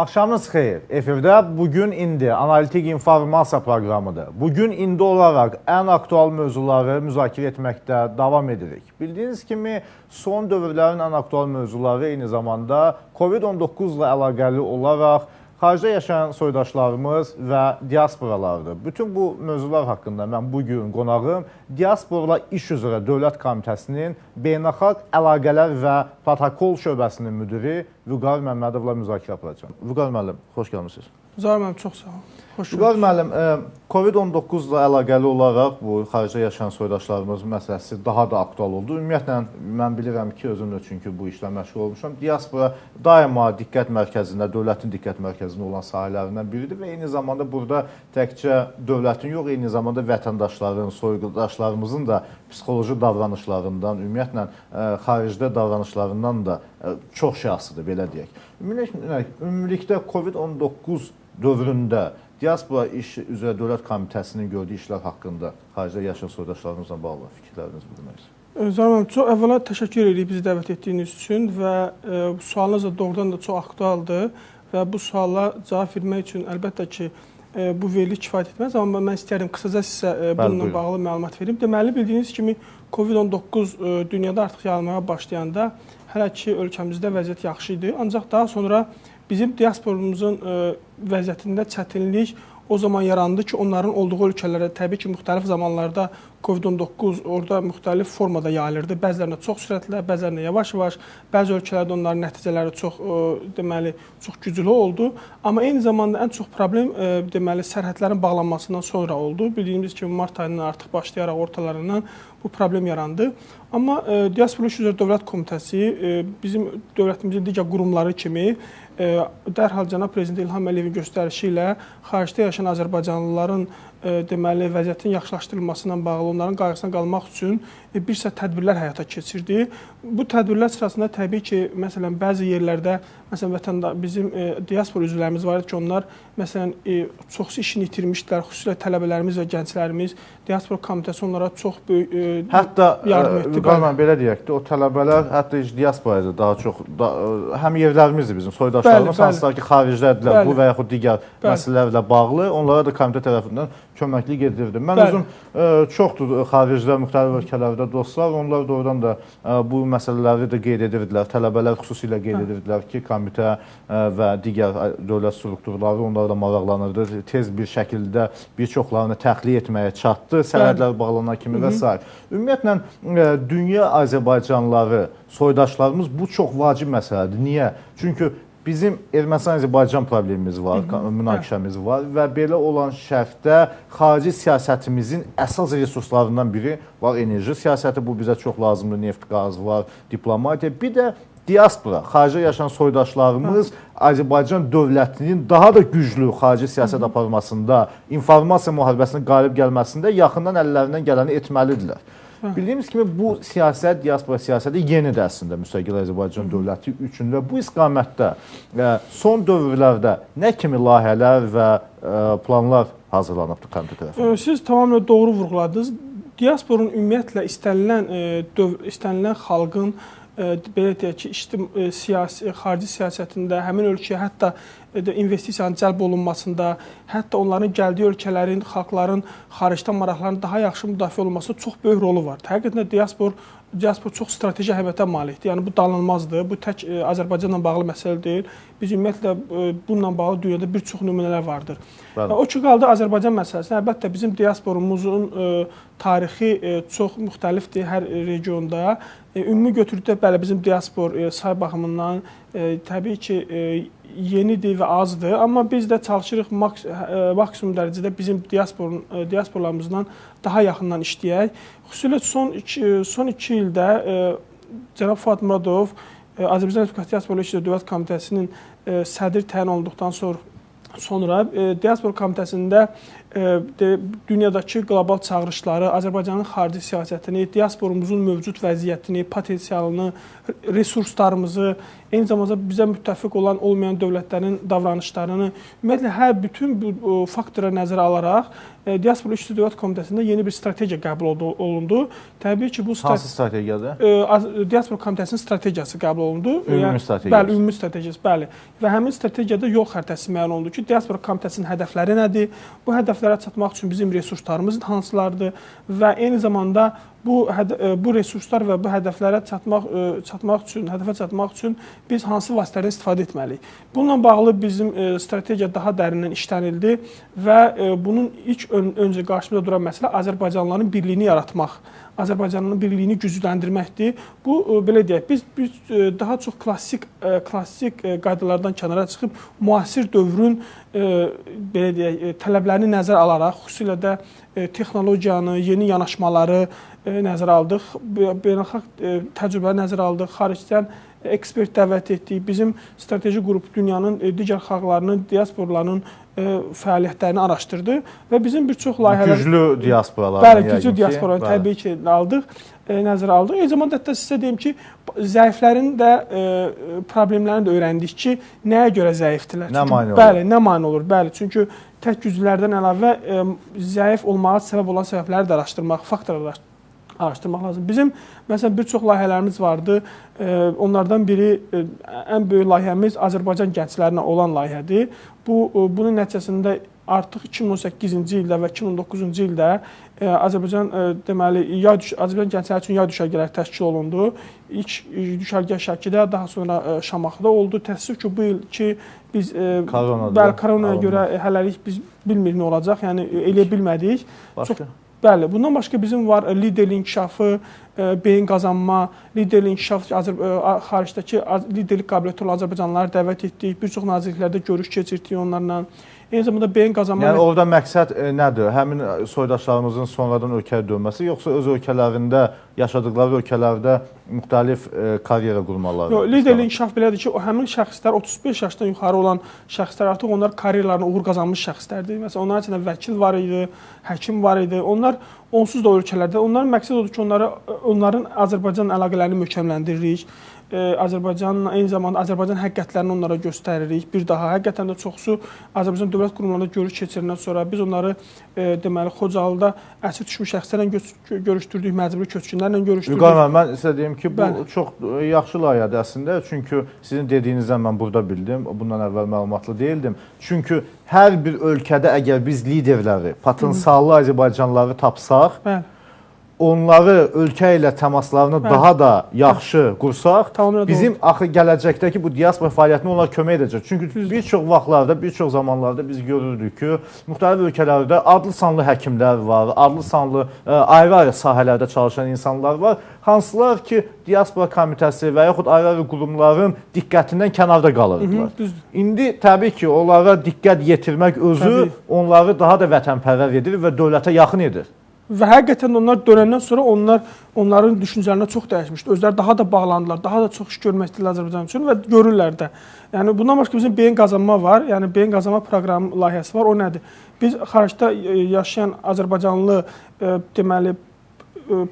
Axşamınız xeyir. Efirdə bugün indi analitik informasiya proqramıdır. Bugün indi olaraq ən aktual mövzuları müzakirə etməkdə davam edirik. Bildiyiniz kimi son dövrlərin ən aktual mövzuları eyni zamanda COVID-19 ilə əlaqəli olaraq xaricdə yaşayan soydaşlarımız və diasporalardır. Bütün bu mövzular haqqında mən bu gün qonağım Diasporla İş üzrə Dövlət Komitəsinin Beynəlxalq Əlaqələr və Protokol şöbəsinin müdiri Vüqar Məmmədovla müzakirə aparacağam. Vüqar müəllim, xoş gəlmisiniz. Zahir müəllim, çox sağ olun. Gördük. müəllim, e, COVID-19 ilə əlaqəli olaraq bu xaricdə yaşayan soydaşlarımız məsələsi daha da aktual oldu. Ümumiyyətlə mən bilirəm ki, özüm də çünki bu işlə məşğul olmuşam. Diaspora daima diqqət mərkəzində, dövlətin diqqət mərkəzində olan sahələrindən biridir və eyni zamanda burada təkcə dövlətin yox, eyni zamanda vətəndaşların, soydaşlarımızın da psixoloji davranışlarından, ümumiyyətlə e, xaricdə davranışlarından da e, çox şey asılıdır belə deyək. Ümumiyyətlə ümumilikdə COVID-19 dövründə Diaspora İş üzrə Dövlət Komitəsinin gördüyü işlər haqqında xaricdə yaşayan soydaşlarımızla bağlı fikirlərinizi bildirmək istəyirəm. Müəllim, çox əvvəla təşəkkür edirik bizi dəvət etdiyiniz üçün və e, bu sualınız da doğrudan da çox aktualdır və bu suala cavab vermək üçün əlbəttə ki, e, bu verilik kifayət etməz, amma mən istəyərdim qısaca sizə e, bununla buyurun. bağlı məlumat verim. Deməli, bildiyiniz kimi COVID-19 e, dünyada artıq yayılmağa başlayanda hələ ki ölkəmizdə vəziyyət yaxşı idi, ancaq daha sonra bizim diasporumuzun e, vəziyyətində çətinlik o zaman yarandı ki, onların olduğu ölkələrə təbii ki, müxtəlif zamanlarda COVID-19 orada müxtəlif formada yayılırdı. Bəzilərində çox sürətlə, bəzilərində yavaş-yavaş, bəzi ölkələrdə onların nəticələri çox ə, deməli çox güclü oldu. Amma eyni zamanda ən çox problem ə, deməli sərhədlərin bağlanmasından sonra oldu. Bildiyimiz kimi mart ayından artıq başlayaraq ortalarından bu problem yarandı. Amma ə, Diaspora İşlər Dövlət Komitəsi bizim dövlətimizin digər qurumları kimi dərhal cənab prezident İlham Əliyevin göstərişi ilə xaricdə yaşayan azərbaycanlıların deməli vəziyyətin yaxşılaşdırılması ilə bağlı onların qayğısına qalmaq üçün e, bir sıra tədbirlər həyata keçirdi. Bu tədbirlər sırasında təbii ki, məsələn bəzi yerlərdə məsələn vətəndaş bizim e, diaspora üzvlərimiz var idi ki, onlar məsələn e, çoxsu işini itirmişdilər, xüsusilə tələbələrimiz və gənclərimiz diaspora komitəsi onlara çox böyük e, Hətta yardım e, etdi. Vüqar müəllim belə deyək də, o tələbələr hətta diasporada daha çox da, e, həm yerlərimizdir bizim soydaşlarımız, hansılar ki, xaricdədirlər bu və yaxud digər Bəli. məsələlərlə bağlı, onlara da komitə tərəfindən köməklik edirdi. Mən Bəli. özüm e, çoxdur xaricdə, müxtəlif ölkələrdə dostlar, onlar doğrudan da e, bu məsələləri də qeyd edirdilər. Tələbələr xüsusilə qeyd Hə. edirdilər ki, komitə e, və digər e, dövlət strukturları onlarla maraqlanırdı. Tez bir şəkildə bir çoxlarını təxliyə etməyə çatdı, sənədlər bağlanan kimi və s. Ümumiyyətlə e, dünya Azərbaycanlıları, soydaşlarımız bu çox vacib məsələdir. Niyə? Çünki bizim Ermənistan-Azərbaycan problemimiz var, münaqişəmiz var və belə olan şərtdə xarici siyasətimizin əsas resurslarından biri var enerji siyasəti. Bu bizə çox lazımdır. Neft, qaz var, diplomatiya. Bir də diaspora, xaricdə yaşayan soydaşlarımız Azərbaycan dövlətinin daha da güclü xarici siyasət aparmasında, informasiya müharibəsinin qalib gəlməsində yaxından əllərindən gələni etməlidirlər. Bildiyimiz kimi bu siyasət, diaspora siyasəti yenidir əslində müstəqil Azərbaycan dövləti üçün və bu istiqamətdə e, son dövrlərdə nə kimi layihələr və e, planlar hazırlanıbdı komitə tərəfindən? Ə, Siz tamamilə doğru vurğuladınız. Diasporun ümumiyyətlə istənilən dövr, istənilən xalqın belə deyək ki, ictim ə, siyasi xarici siyasətində həmin ölkəyə hətta investisiyanın cəlb olunmasında, hətta onların gəldiyi ölkələrin, xalqların xaricdən maraqlarının daha yaxşı müdafiə olunmasında çox böyük rolu var. Həqiqətən diaspor diaspor çox strateji əhəmiyyətə malikdir. Yəni bu danılmazdır. Bu tək Azərbaycanla bağlı məsələ deyil. Biz ümumiyyətlə bununla bağlı dünyada bir çox nümunələr vardır. Bəli. O ki qaldı Azərbaycan məsələsi. Əlbəttə bizim diasporumuzun tarixi çox müxtəlifdir hər regionda. Ümumi götürdükdə bəli bizim diaspor say baxımından təbii ki yenidir və azdır, amma biz də çalışırıq maks e, maksimum dərəcədə bizim diasporun e, diasporlarımızdan daha yaxından işləyək. Xüsusilə son 2 son 2 ildə e, cənab Fuad Muradov Azərbaycan Respublikası Diaspora İşləri Dövlət Komitəsinin e, sədr təyin olunduqdan sonra sonra diaspora komitəsində dünyadakı qlobal çağırışları, Azərbaycanın xarici siyasətini, diasporumuzun mövcud vəziyyətini, potensialını, resurslarımızı, eyni zamanda bizə müttəfiq olan olmayan dövlətlərin davranışlarını, ümumiyyətlə hər bütün bu faktora nəzərə alaraq e, Diaspora İşçi Dövlət Komitəsində yeni bir strategiya qəbul olundu. Təbii ki, bu Hansı strategiya strategiyadır? e, Diaspora Komitəsinin strategiyası qəbul olundu. Ümumi Yəni, strategiyası. Bəli, ümumi strategiyası, bəli. Və həmin strategiyada yol xəritəsi müəyyən olundu ki, Diaspora Komitəsinin hədəfləri nədir? Bu hədəflərə çatmaq üçün bizim resurslarımız hansılardır və eyni zamanda bu e, bu resurslar və bu hədəflərə çatmaq e, çatmaq üçün, hədəfə çatmaq üçün biz hansı vasitələrdən istifadə etməliyik? Bununla bağlı bizim e, strategiya daha dərindən işlənildi və bunun ilk ön, öncə qarşımızda duran məsələ Azərbaycanlıların birliyini yaratmaq. Azərbaycanın birliyini gücləndirməkdir. Bu e, belə deyək, biz biz e, daha çox klassik e, klassik qaydalardan kənara çıxıb müasir dövrün belə deyək, tələblərini nəzərə alaraq, xüsusilə də texnologiyanı, yeni yanaşmaları nəzərə aldıq. Be- Beynəlxalq təcrübələri nəzərə aldıq. Xaricdən ekspert dəvət etdik. Bizim strateji qrup dünyanın e, digər xalqlarının, diasporalarının e, fəaliyyətlərini araşdırdı və bizim bir çox layihələr Güclü diasporalar. Bəli, güclü diasporanı təbii ki, aldıq, e, nəzərə aldıq. Eyni zamanda hətta sizə deyim ki, zəiflərin də problemlərini də öyrəndik ki, nəyə görə zəifdirlər? Nə mane olur? Bəli, nə mane olur? Bəli, çünki tək güclülərdən əlavə zəif olmağa səbəb olan səbəbləri də araşdırmaq, faktorları araşdırmaq lazım. Bizim məsələn bir çox layihələrimiz vardı. E, onlardan biri e, ən böyük layihəmiz Azərbaycan gənclərinə olan layihədir. Bu e, bunun nəticəsində artıq 2018-ci ildə və 2019-cu ildə Azərbaycan deməli yay Azərbaycan gəncləri üçün yay düşərgələri təşkil olundu. İlk düşərgə Şəkidə, daha sonra Şamaxıda oldu. Təəssüf ki, bu il ki biz Koronadır. bəli koronaya görə hələlik biz bilmirik nə olacaq. Yəni eləyə bilmədik. Başqa? Bəli, bundan başqa bizim var e, liderlik inkişafı, e, beyin qazanma, liderlik inkişaf Azər e, xaricdəki liderlik qabiliyyəti olan Azərbaycanlıları dəvət etdik. Bir çox nazirliklərdə görüş keçirdik onlarla. Eyni zamanda beyin qazanma Yəni orada məqsəd e, nədir? Həmin soydaşlarımızın sonradan ölkəyə dönməsi, yoxsa öz ölkələrində, yaşadıkları ölkələrdə müxtəlif e, karyera qurmaları? Yox, liderlik inkişaf belədir ki, o həmin şəxslər 35 yaşdan yuxarı olan şəxslər artıq onlar karyeralarını uğur qazanmış şəxslərdir. Məsələn, onların içində vəkil var idi, həkim var idi. Onlar onsuz da ölkələrdə. Onların məqsəd odur ki, onları onların Azərbaycan əlaqələrini möhkəmləndiririk. Ee, Azərbaycanla eyni zamanda Azərbaycan həqiqətlərini onlara göstəririk. Bir daha həqiqətən də çoxsu Azərbaycan dövlət qurumlarında görüş keçirəndən sonra biz onları e, deməli Xocalıda əsir düşmüş şəxslərlə gö- görüşdürdük, məcburi köçkünlərlə görüşdürdük. Vüqar müəllim, mən sizə deyim ki, bu Bəli. çox e, yaxşı layihədir əslində. Çünki sizin dediyinizdən mən burada bildim. Bundan əvvəl məlumatlı deyildim. Çünki hər bir ölkədə əgər biz liderləri, potensiallı Azərbaycanlıları tapsaq, Bəli. Onları ölkə ilə təmaslarını Bəli. daha da yaxşı qursaq, Tamamilə bizim axı gələcəkdəki bu diaspora fəaliyyətinə onlar kömək edəcək. Çünki bir çox vaxtlarda, bir çox zamanlarda biz görürdük ki, müxtəlif ölkələrdə adlı sanlı həkimlər var, adlı sanlı ə, ayrı-ayrı sahələrdə çalışan insanlar var, hansılar ki, diaspora komitəsi və yaxud ayrı-ayrı qurumların diqqətindən kənarda Hı, qalırdılar. düzdür. İndi təbii ki, onlara diqqət yetirmək özü Təbii. onları daha da vətənpərvər edir və dövlətə yaxın edir. Və həqiqətən onlar dönəndən sonra onlar onların düşüncələrinə çox dəyişmişdi. Özləri daha da bağlandılar, daha da çox iş görmək istədilər Azərbaycan üçün və görürlər də. Yəni bundan başqa bizim beyin qazanma var. Yəni beyin qazanma proqramı layihəsi var. O nədir? Biz xaricdə e, yaşayan Azərbaycanlı e, deməli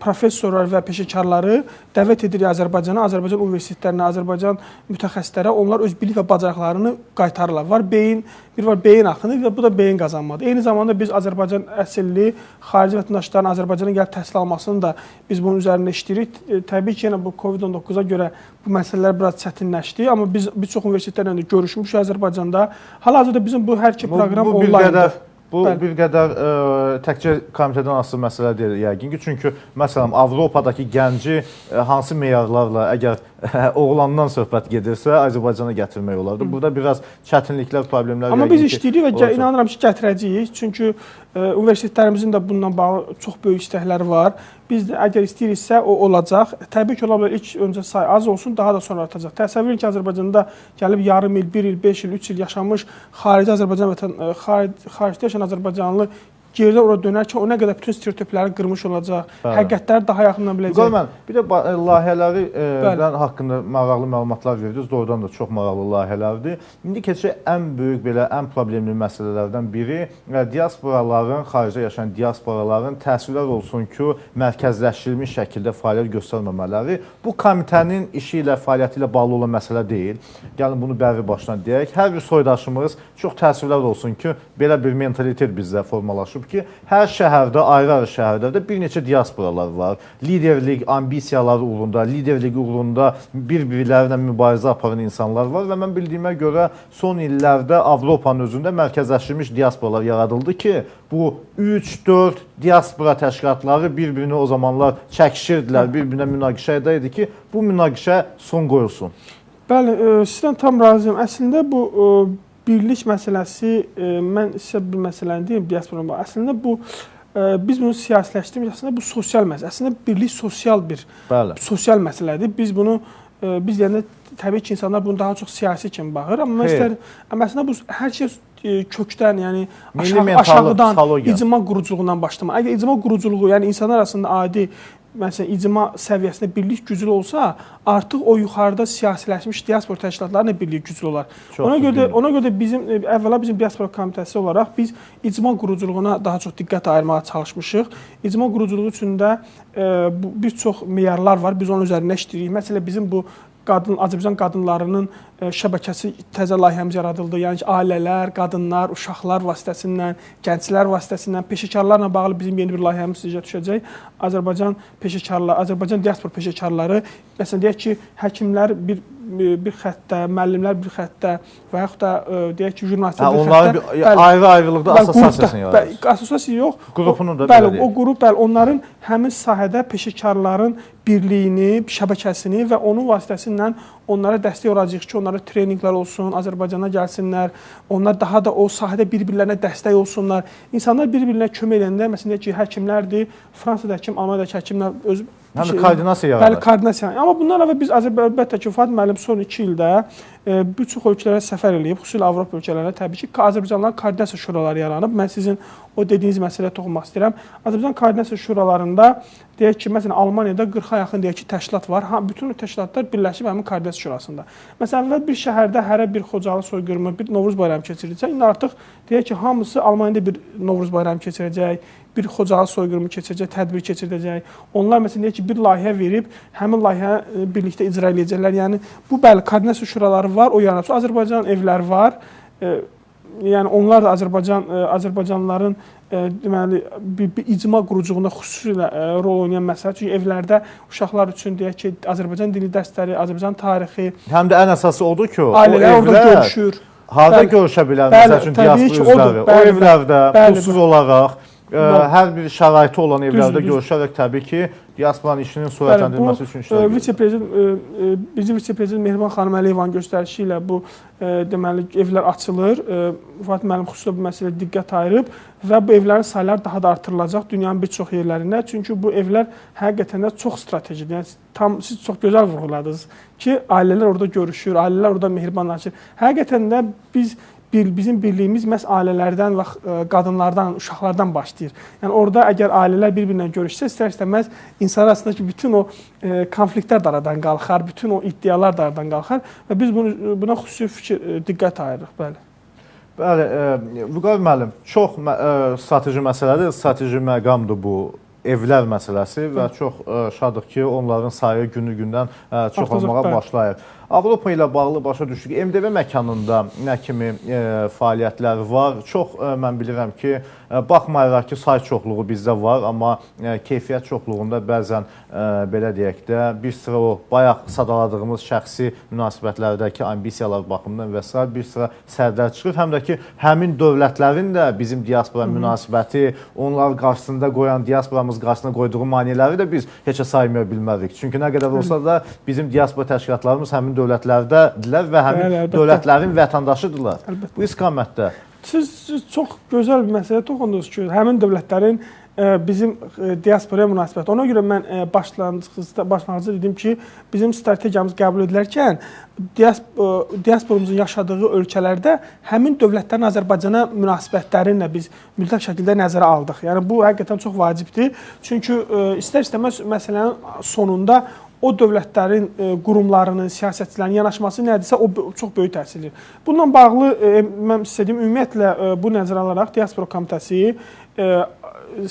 professorlar və peşəkarları dəvət edirik Azərbaycana, Azərbaycan universitetlərinə, Azərbaycan mütəxəssislərə. Onlar öz bilik və bacarıqlarını qaytarırlar. Var beyin, bir var beyin axını və bu da beyin qazanmadır. Eyni zamanda biz Azərbaycan əsilli xarici vətəndaşların Azərbaycana gəlib təhsil almasını da biz bunun üzərində işləyirik. Təbii ki, yenə bu COVID-19-a görə bu məsələlər biraz çətinləşdi, amma biz bir çox universitetlərlə də görüşmüşük Azərbaycanda. Hal-hazırda bizim bu hər iki proqram onlayndır. Bu Bəli. bir qədər ə, təkcə komitədən asılı məsələ deyil yəqin ki, çünki məsələn Avropadakı gənci ə, hansı meyarlarla əgər oğlandan söhbət gedirsə Azərbaycana gətirmək olardı. Burada biraz çətinliklər, problemlər Amma biz işləyirik və olacaq. inanıram ki, gətirəcəyik. Çünki ə, universitetlərimizin də bununla bağlı çox böyük istəkləri var. Biz də əgər istəyiriksə o olacaq. Təbii ki, ola bilər ilk öncə say az olsun, daha da sonra artacaq. Təsəvvür edin ki, Azərbaycanda gəlib yarım il, 1 il, 5 il, 3 il yaşamış xarici Azərbaycan vətən ə, xaric, xaricdə yaşayan Azərbaycanlı geridə ora dönərkən o nə qədər bütün stereotipləri qırmış olacaq, Bəli. həqiqətləri daha yaxından biləcək. Müəllim, bir də e, layihələri e, haqqında maraqlı məlumatlar verdiniz. Doğrudan da çox maraqlı layihələrdir. İndi keçək ən böyük belə ən problemli məsələlərdən biri e, diasporaların, xaricdə yaşayan diasporaların təəssüflər olsun ki, mərkəzləşdirilmiş şəkildə fəaliyyət göstərməmələri bu komitənin işi ilə, fəaliyyəti ilə bağlı olan məsələ deyil. Gəlin bunu bəri başdan deyək. Hər bir soydaşımız çox təəssüflər olsun ki, belə bir mentalitet bizdə formalaşıb ki, hər şəhərdə, ayrı-ayrı şəhərlərdə bir neçə diasporalar var. Liderlik ambisiyaları uğrunda, liderlik uğrunda bir-birlərinə mübarizə aparan insanlar var və mən bildiyimə görə son illərdə Avropanın özündə mərkəzləşdirilmiş diasporalar yaradıldı ki, bu 3-4 diaspora təşkilatları bir-birini o zamanlar çəkişirdilər, bir-birinə münaqişə edirdi ki, bu münaqişə son qoyulsun. Bəli, e, sizdən tam razıyam. Əslində bu e, birlik məsələsi e, mən sizə bir məsələni deyim, diaspora. Əslində bu e, biz bunu siyasiləşdirmirik. Əslində bu sosial məsələ. Əslində birlik sosial bir Bəli. sosial məsələdir. Biz bunu e, biz deyəndə təbii ki, insanlar bunu daha çox siyasi kimi baxır, amma Xeyr. istər amma əslində bu hər şey e, kökdən, yəni aşağı, aşağıdan psixologiya. icma quruculuğundan başlamaq. Əgər icma quruculuğu, yəni insanlar arasında adi məsələn icma səviyyəsində birlik güclü olsa, artıq o yuxarıda siyasiləşmiş diaspor təşkilatlarının da birliyi güclü olar. Çox ona görə də ona görə də bizim e, əvvəla bizim diaspora komitəsi olaraq biz icma quruculuğuna daha çox diqqət ayırmağa çalışmışıq. İcma quruculuğu üçün də e, bu bir çox meyarlar var. Biz onun üzərində işləyirik. Məsələn bizim bu qadın Azərbaycan qadınlarının şəbəkəsi təzə layihəmiz yaradıldı. Yəni ki, ailələr, qadınlar, uşaqlar vasitəsilə, gənclər vasitəsilə peşəkarlarla bağlı bizim yeni bir layihəmiz sizə düşəcək. Azərbaycan peşəkarlar, Azərbaycan diaspor peşəkarları, məsələn deyək ki, həkimlər bir bir xəttə, müəllimlər bir xəttə və yaxud da e, deyək ki, Hə, jurnalistlər bir onların ayrı-ayrılıqda assosiasiyasını yaradır. Assosiasiya yox. Qrupunu da bəli, o qrup bəli onların həmin sahədə peşəkarların birliyini, şəbəkəsini və onun vasitəsilə onlara dəstək olacağıq ki, onlara treninqlər olsun, Azərbaycana gəlsinlər, onlar daha da o sahədə bir-birlərinə dəstək olsunlar. İnsanlar bir-birinə kömək edəndə, məsələn ki, həkimlərdir, Fransada həkim, Almaniyadakı həkimlər öz Həm də şey- koordinasiya Bəli, yaradır. koordinasiya. Amma bundan əlavə biz əlbəttə ki, Fuad müəllim son 2 ildə e, bir çox ölkələrə səfər eləyib, xüsusilə Avropa ölkələrində təbii ki, Azərbaycanlıların koordinasiya şuraları yaranıb. Mən sizin o dediyiniz məsələyə toxunmaq istəyirəm. Azərbaycan koordinasiya şuralarında deyək ki, məsələn Almaniyada 40-a yaxın deyək ki, təşkilat var. Ha, bütün o təşkilatlar birləşib həmin koordinasiya şurasında. Məsələn, əvvəl bir şəhərdə hərə bir Xocalı soyqırımı, bir Novruz bayramı keçirilsə, indi artıq deyək ki, hamısı Almaniyada bir Novruz bayramı keçirəcək, bir Xocalı soyqırımı keçirəcək, tədbir keçirdəcək. Onlar məsələn deyək ki, bir layihə verib, həmin layihə e, birlikdə icra edəcəklər. Yəni bu bəli, koordinasiya şuraları var, o yaranıb. Azərbaycan evləri var. E, yəni onlar da Azərbaycan e, Azərbaycanlıların e, deməli bir, bir icma quruculuğunda xüsusilə e, rol oynayan məsələ. Çünki evlərdə uşaqlar üçün deyək ki, Azərbaycan dili dərsləri, Azərbaycan tarixi, Həm də ən əsası odur ki, ailələr orada görüşür. harda Bəli. görüşə bilər məsəl üçün təbii diaspor ki, odur. üzvləri? O evlərdə pulsuz olaraq ə, hər bir şəraiti olan evlərdə düzdür. görüşərək təbii ki, diasporanın işinin sürətləndirilməsi üçün işlər görür. vitse-prezident birinci vitse-prezident Mehriban xanım Əliyevanın göstərişi ilə bu e, deməli evlər açılır. Fuad müəllim xüsusilə bu məsələyə diqqət ayırıb və bu evlərin sayları daha da artırılacaq dünyanın bir çox yerlərində. Çünki bu evlər həqiqətən də çox stratejidir. Yəni tam siz çox gözəl vurğuladınız ki, ailələr orada görüşür, ailələr orada mehribanlaşır. Həqiqətən də biz bir, bizim birliyimiz məhz ailələrdən və ə, qadınlardan, uşaqlardan başlayır. Yəni orada əgər ailələr bir-birinə görüşsə, istər-istəməz insanlar arasındakı bütün o ə, konfliktlər də aradan qalxar, bütün o iddialar da aradan qalxar və biz bunu buna xüsusi fikir ə, diqqət ayırırıq, bəli. Bəli, ə, Vüqar müəllim, çox mə- ə, strateji məsələdir, strateji məqamdır bu evlər məsələsi və çox ə, şadıq ki, onların sayı günü-gündən çoxalmağa bəli. Avropa ilə bağlı başa düşdük. MDV məkanında nə kimi ə, fəaliyyətlər var? Çox ə, mən bilirəm ki, ə, baxmayaraq ki, say çoxluğu bizdə var, amma ə, keyfiyyət çoxluğunda bəzən ə, belə deyək də bir sıra o bayaq sadaladığımız şəxsi münasibətlərdəki ambisiyalar baxımından və s. bir sıra sərlər çıxır. Həm də ki, həmin dövlətlərin də bizim diaspora münasibəti, onlar qarşısında qoyan diasporamız qarşısına qoyduğu maneələri də biz heçə saymaya bilmərik. Çünki nə qədər olsa da bizim diaspora təşkilatlarımız həmin dövlətlərdədirlər və həmin Bəli, əlbəttə. dövlətlərin vətəndaşıdırlar. Əlbəttə. Bu istiqamətdə Siz, siz çox gözəl bir məsələ toxundunuz ki, həmin dövlətlərin ə, bizim ə, diasporaya münasibəti. Ona görə mən başlanğıcda başlanğıcda dedim ki, bizim strategiyamız qəbul edilərkən diasporumuzun yaşadığı ölkələrdə həmin dövlətlərin Azərbaycana münasibətlərini biz mütləq şəkildə nəzərə aldıq. Yəni bu həqiqətən çox vacibdir. Çünki istər-istəməz məsələnin sonunda o dövlətlərin ə, qurumlarının, siyasətçilərin yanaşması nədirsə, o çox böyük təsir edir. Bununla bağlı ə, mən sizə deyim, ümumiyyətlə ə, bu nəzərə alaraq Diaspora Komitəsi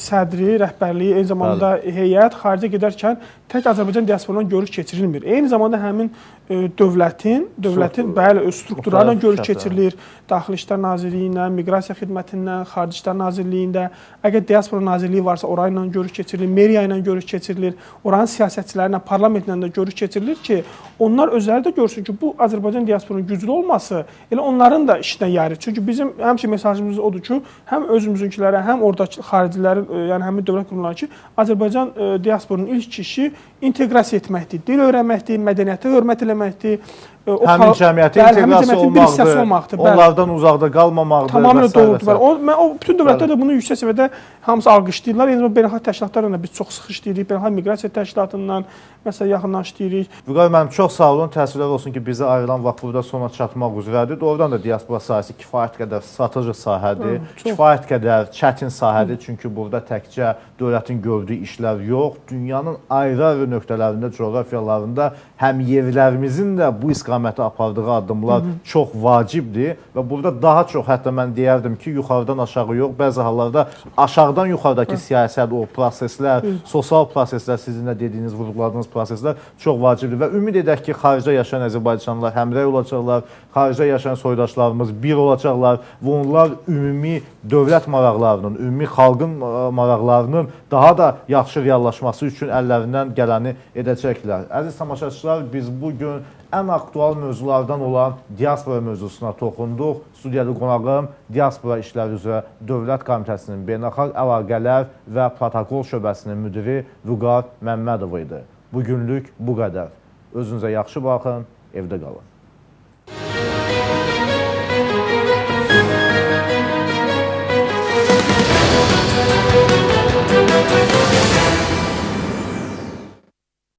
sədri, rəhbərliyi, eyni zamanda heyət xaricə gedərkən tək Azərbaycan diasporundan görüş keçirilmir. Eyni zamanda həmin dövlətin, dövlətin Struktur- bəli öz strukturlarla görüş keçirilir. Daxili İşlər Nazirliyindən, Miqrasiya Xidmətindən, Xarici İşlər Nazirliyində, əgər diaspora nazirliyi varsa, orayla görüş keçirilir, meriya ilə görüş keçirilir, oranın siyasətçiləri ilə, parlamentlə də görüş keçirilir ki, onlar özləri də görsün ki, bu Azərbaycan diasporunun güclü olması elə onların da işinə yarayır. Çünki bizim həmişə mesajımız odur ki, həm özümüzünkilərə, həm oradakı xaricilərin, e, yəni həmin dövlət qurumlarına ki, Azərbaycan e, diasporunun ilk işi inteqrasiya etməkdir, dil öyrənməkdir, mədəniyyətə hörmət eləməkdir. E, o Həmin cəmiyyətin hissəsi olmaqdır. bəli. Onlardan uzaqda qalmamaqdır. Tamamilə doğrudur. O, mən, o bütün dövlətlər də bunu yüksək səviyyədə hamısı alqışlayırlar. Zamanda beynəlxalq təşkilatlarla da biz çox sıx işləyirik. Beynəlxalq miqrasiya təşkilatından məsələn yaxından işləyirik. Vüqar müəllim, çox sağ olun. Təəssüflər olsun ki, bizə ayrılan vaxt burada sona çatmaq üzrədir. Doğrudan da diaspora sahəsi kifayət qədər strateji sahədir, Hı, çox. kifayət qədər çətin sahədir. Çünki burada təkcə dövlətin gördüyü işlər yox, dünyanın ayrı-ayrı nöqtələrində, coğrafiyalarında həm yerlərimizin də bu istiqamətə apardığı addımlar çox vacibdir və burada daha çox hətta mən deyərdim ki, yuxarıdan aşağı yox, bəzi hallarda aşağıdan yuxarıdakı siyasət, o proseslər, sosial proseslər, sizin də dediyiniz, vurğuladığınız proseslər çox vacibdir və ümid edək ki, xaricdə yaşayan Azərbaycanlılar həmrəy olacaqlar, xaricdə yaşayan soydaşlarımız bir olacaqlar və onlar ümumi dövlət maraqlarının, ümumi xalqın ə, maraqlarının daha da yaxşı reallaşması üçün əllərindən gələni edəcəklər. Əziz tamaşaçılar, biz bu gün ən aktual mövzulardan olan diaspora mövzusuna toxunduq. Studiyada qonağım Diaspora İşləri üzrə Dövlət Komitəsinin Beynəlxalq Əlaqələr və Protokol şöbəsinin müdiri Vüqar Məmmədov idi. Bu günlük bu qədər. Özünüzə yaxşı baxın, evdə qalın.